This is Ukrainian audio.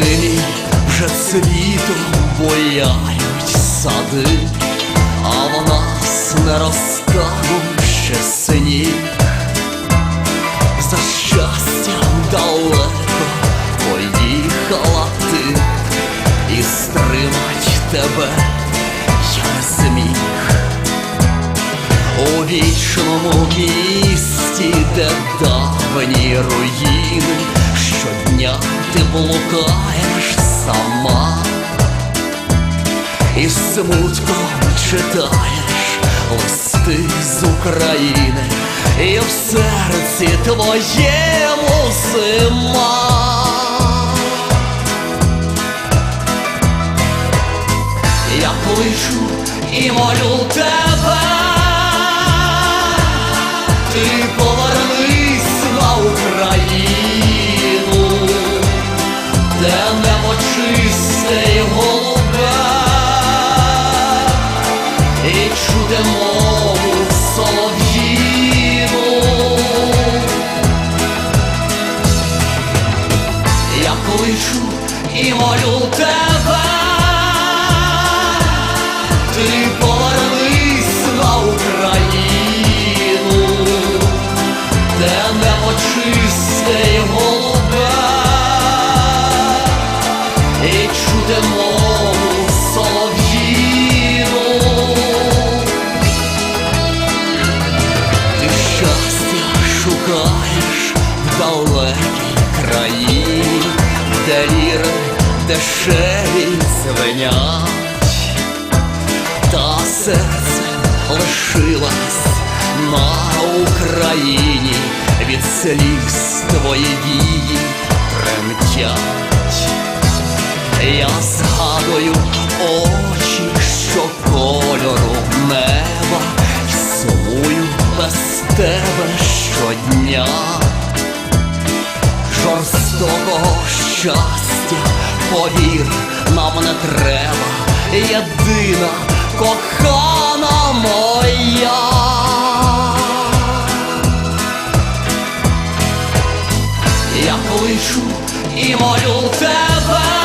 сади, вже цвітом бояють сади, а в нас не розтанув ще сині, за щастям далеко поїхала ти і стримать тебе я не зміг у вічному місті, де давні руїни щодня ти блукаєш сама, і смутком читаєш листи з України, і в серці твоєму зима. Я кличу і молю тебе, ти молю тебе, ти повернись на Україну, де небо чисте й голубе, і чуде дешеві звенять, та серце лишилось на Україні, від сліз твої вії тремтять. Я згадую очі, що кольору неба, і сумую без тебе щодня. Жорстокого щастя, повір, нам не треба, єдина кохана моя. Я кличу і молю тебе,